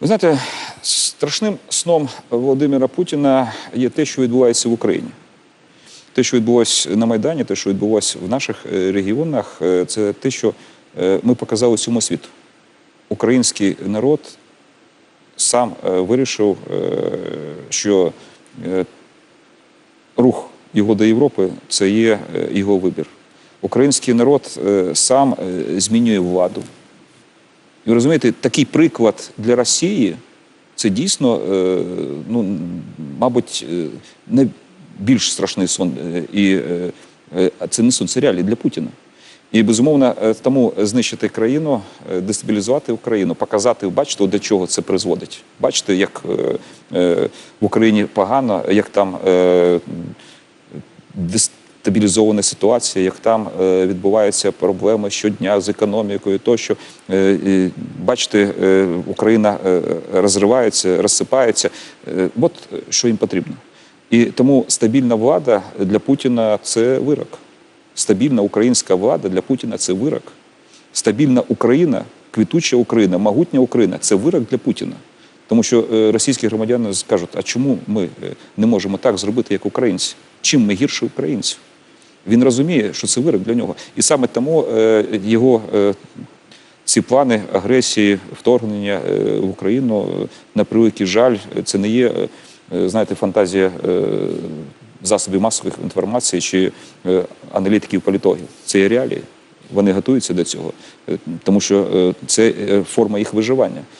Ви знаєте, страшним сном Володимира Путіна є те, що відбувається в Україні. Те, що відбулося на Майдані, те, що відбулоося в наших е, регіонах, е, це те, що е, ми показали всьому світу. Український народ сам вирішив, що рух його до Європи це є його вибір. Український народ сам змінює владу. І ви розумієте, такий приклад для Росії це дійсно, е, ну, мабуть, е, не більш страшний сон. е, І це не сон, це реалії для Путіна. І безумовно, тому знищити країну, дестабілізувати Україну, показати, бачите, до чого це призводить. Бачите, як в Україні погано, як там е, дестабілізована ситуація, як там е, відбуваються проблеми щодня з економікою, тощо Е, бачите, е, Україна розривається, розсипається. От що їм потрібно. І тому стабільна влада для Путіна це вирок. Стабільна українська влада для Путіна це вирок. Стабільна Україна, квітуча Україна, могутня Україна це вирок для Путіна. Тому що російські громадяни скажуть, а чому ми не можемо так зробити, як українці? Чим ми гірше українців? Він розуміє, що це вирок для нього. І саме тому е, його е, ці плани агресії, вторгнення е, в Україну, на превеликий жаль, це не є, знаєте, фантазія засобів масових інформації чи аналітиків політологів. Це є реалії. Вони готуються до цього, тому що це форма їх виживання.